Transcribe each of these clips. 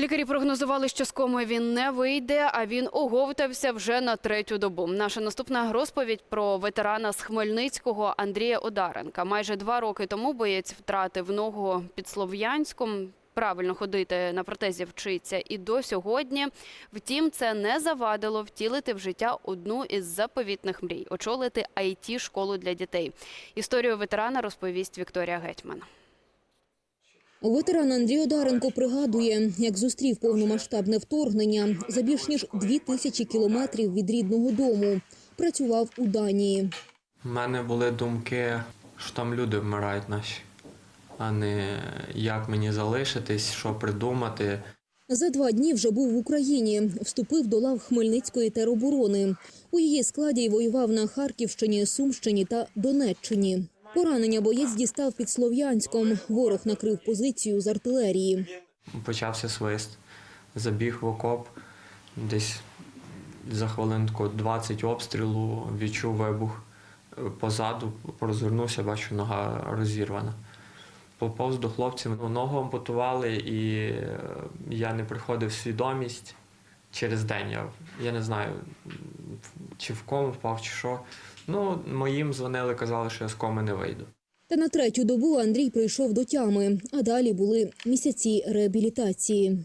Лікарі прогнозували, що з коми він не вийде, а він оговтався вже на третю добу. Наша наступна розповідь про ветерана з Хмельницького Андрія Одаренка. Майже два роки тому боєць втратив ногу під Слов'янськом. Правильно ходити на протезі вчиться і до сьогодні. Втім, це не завадило втілити в життя одну із заповітних мрій очолити it школу для дітей. Історію ветерана розповість Вікторія Гетьман. Ветеран Андрій Одаренко пригадує, як зустрів повномасштабне вторгнення за більш ніж дві тисячі кілометрів від рідного дому. Працював у Данії. У мене були думки, що там люди вмирають наші, а не як мені залишитись, що придумати. За два дні вже був в Україні. Вступив до лав Хмельницької тероборони. У її складі й воював на Харківщині, Сумщині та Донеччині. Поранення боєць дістав під Слов'янськом. Ворог накрив позицію з артилерії. Почався свист, забіг в окоп, десь за хвилинку 20 обстрілу, відчув вибух позаду, розвернувся, бачу, нога розірвана. Поповз до хлопців, ногу ампутували, і е, я не приходив свідомість через день. Я, я не знаю, чи в кому впав, чи що. Ну, моїм дзвонили, казали, що я з коми не вийду. Та на третю добу Андрій прийшов до тями, а далі були місяці реабілітації.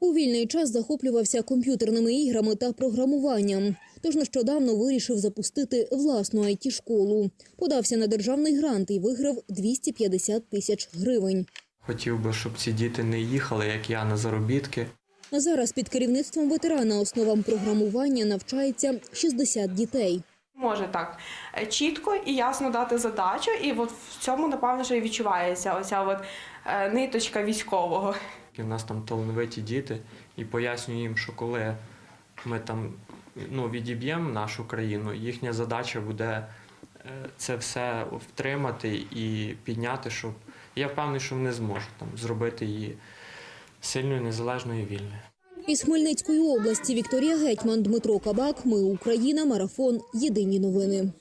У вільний час захоплювався комп'ютерними іграми та програмуванням. Тож нещодавно вирішив запустити власну it школу Подався на державний грант і виграв 250 тисяч гривень. Хотів би, щоб ці діти не їхали, як я, на заробітки. А зараз під керівництвом ветерана основам програмування навчається 60 дітей. Може так е, чітко і ясно дати задачу, і от в цьому, напевно, що і відчувається оця от е, ниточка військового. І в нас там талановиті діти, і пояснюю їм, що коли ми там ну, відіб'ємо нашу країну, їхня задача буде е, це все втримати і підняти, щоб я впевнений, що вони зможуть там зробити її сильною, незалежною і вільною. Із Хмельницької області Вікторія Гетьман, Дмитро Кабак. Ми Україна. Марафон. Єдині новини.